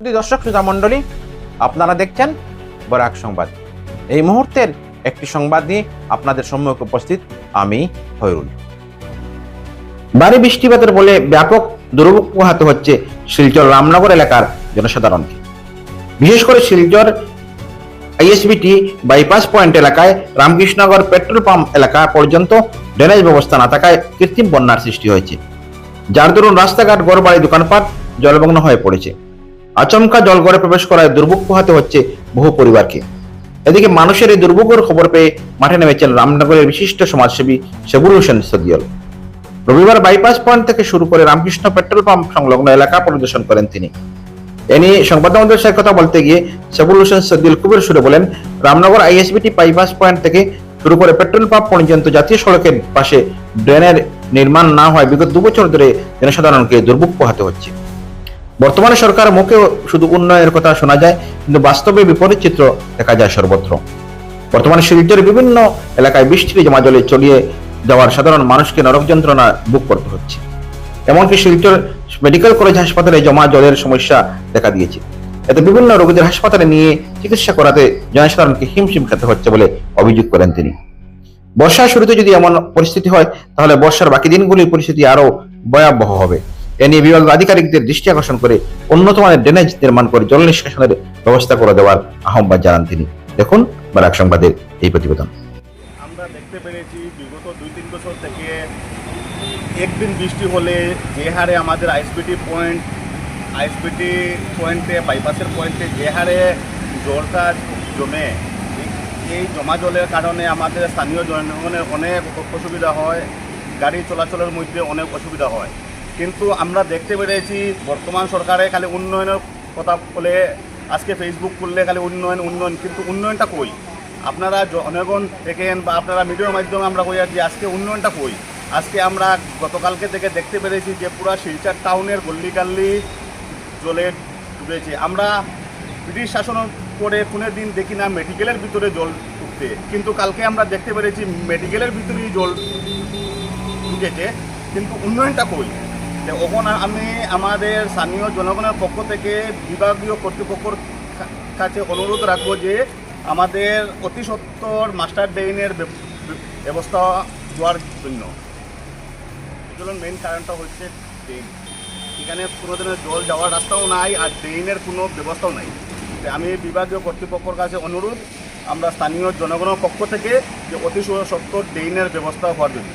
দর্শক শ্রোতা মণ্ডলী, আপনারা দেখছেন বরাক সংবাদ। এই মুহূর্তের একটি সংবাদ নিয়ে আপনাদের সম্মুখে উপস্থিত আমি হয়রুল ভারী বৃষ্টিপাতের বলে ব্যাপক দুর্ভোগ পোহাতে হচ্ছে শিলচর রামনগর এলাকার জনসাধারণকে। বিশেষ করে শিলচর আইএসবিটি বাইপাস পয়েন্ট এলাকায় রামকৃষ্ণনগর পেট্রোল পাম্প এলাকা পর্যন্ত ড্রেনেজ ব্যবস্থা না থাকায় কৃত্রিম বন্যার সৃষ্টি হয়েছে। যার দরুন রাস্তাঘাট গড়বাড়ি দোকানপাট জলমগ্ন হয়ে পড়েছে। আচমকা জল ঘরে প্রবেশ করায় দুর্ভোগ পোহাতে হচ্ছে বহু পরিবারকে। এদিকে মানুষের এই দুর্ভোগের খবর পেয়ে মাঠে নেমেছেন রামনগরের বিশিষ্ট সমাজসেবী সেবুল হোসেন সদিয়ল। রবিবার বাইপাস পয়েন্ট থেকে শুরু করে রামকৃষ্ণ পেট্রোল পাম্প সংলগ্ন এলাকা পরিদর্শন করেন তিনি। এ নিয়ে সংবাদ সাথে কথা বলতে গিয়ে সেবুল হোসেন সদিউল কুবের সুরে বলেন, রামনগর আইএসবিটি বাইপাস পয়েন্ট থেকে শুরু করে পেট্রোল পাম্প পর্যন্ত জাতীয় সড়কের পাশে ড্রেনের নির্মাণ না হয় বিগত দু বছর ধরে জনসাধারণকে দুর্ভোগ পোহাতে হচ্ছে। বর্তমানে সরকার মুখে শুধু উন্নয়নের কথা শোনা যায়, কিন্তু বাস্তবে বিপরীত চিত্র দেখা যায় সর্বত্র। বর্তমানে শিলচরের বিভিন্ন এলাকায় বৃষ্টির জমা জলে চলিয়ে যাওয়ার সাধারণ মানুষকে নরক যন্ত্রণা বুক করতে হচ্ছে। এমনকি শিলচর মেডিকেল কলেজ হাসপাতালে জমা জলের সমস্যা দেখা দিয়েছে। এতে বিভিন্ন রোগীদের হাসপাতালে নিয়ে চিকিৎসা করাতে জনসাধারণকে হিমশিম খেতে হচ্ছে বলে অভিযোগ করেন তিনি। বর্ষার শুরুতে যদি এমন পরিস্থিতি হয়, তাহলে বর্ষার বাকি দিনগুলির পরিস্থিতি আরও ভয়াবহ হবে। এ নিয়ে বিভাগ আধিকারিকদের দৃষ্টি আকর্ষণ করে উন্নত মানের ড্রেনেজ নির্মাণ করে জল নিষ্কাশনের ব্যবস্থা করে দেওয়ার আহ্বান জানান তিনি। দেখুন বারাক সংবাদের এই প্রতিবেদন। আমরা দেখতে পেরেছি বিগত দুই তিন বছর থেকে একদিন বৃষ্টি হলে যে হারে আমাদের আইসবিটি পয়েন্ট আইসবিটি পয়েন্টে বাইপাসের পয়েন্টে যে হারে জলটা জমে এই জমা জলের কারণে আমাদের স্থানীয় জনগণের অনেক অসুবিধা হয়, গাড়ি চলাচলের মধ্যে অনেক অসুবিধা হয়। কিন্তু আমরা দেখতে পেরেছি বর্তমান সরকারে খালি উন্নয়নের কথা বলে আজকে ফেসবুক খুললে খালি উন্নয়ন উন্নয়ন। কিন্তু উন্নয়নটা কই? আপনারা জনগণ দেখেন বা আপনারা মিডিয়ার মাধ্যমে আমরা কই যে আজকে উন্নয়নটা কই? আজকে আমরা গতকালকে থেকে দেখতে পেরেছি যে পুরা শিলচর টাউনের গল্লি গাল্লি জলে ডুবেছে। আমরা ব্রিটিশ শাসন করে কোনো দিন দেখি না, মেডিকেলের ভিতরে জল ঢুকতে কিন্তু কালকে আমরা দেখতে পেরেছি মেডিকেলের ভিতরেই জল ঢুকেছে। কিন্তু উন্নয়নটা কই? যে ওখন আমি আমাদের স্থানীয় জনগণের পক্ষ থেকে বিভাগীয় কর্তৃপক্ষর কাছে অনুরোধ রাখব যে আমাদের অতি সত্তর মাস্টার ড্রেইনের ব্যবস্থা দেওয়ার জন্য। এগুলোর মেইন কারণটা হচ্ছে ড্রেন। এখানে কোনো দিনের জল যাওয়ার রাস্তাও নাই আর ড্রেনের কোনো ব্যবস্থাও নাই। আমি বিভাগীয় কর্তৃপক্ষের কাছে অনুরোধ, আমরা স্থানীয় জনগণের পক্ষ থেকে যে অতি সত্তর ড্রেনের ব্যবস্থা হওয়ার জন্য।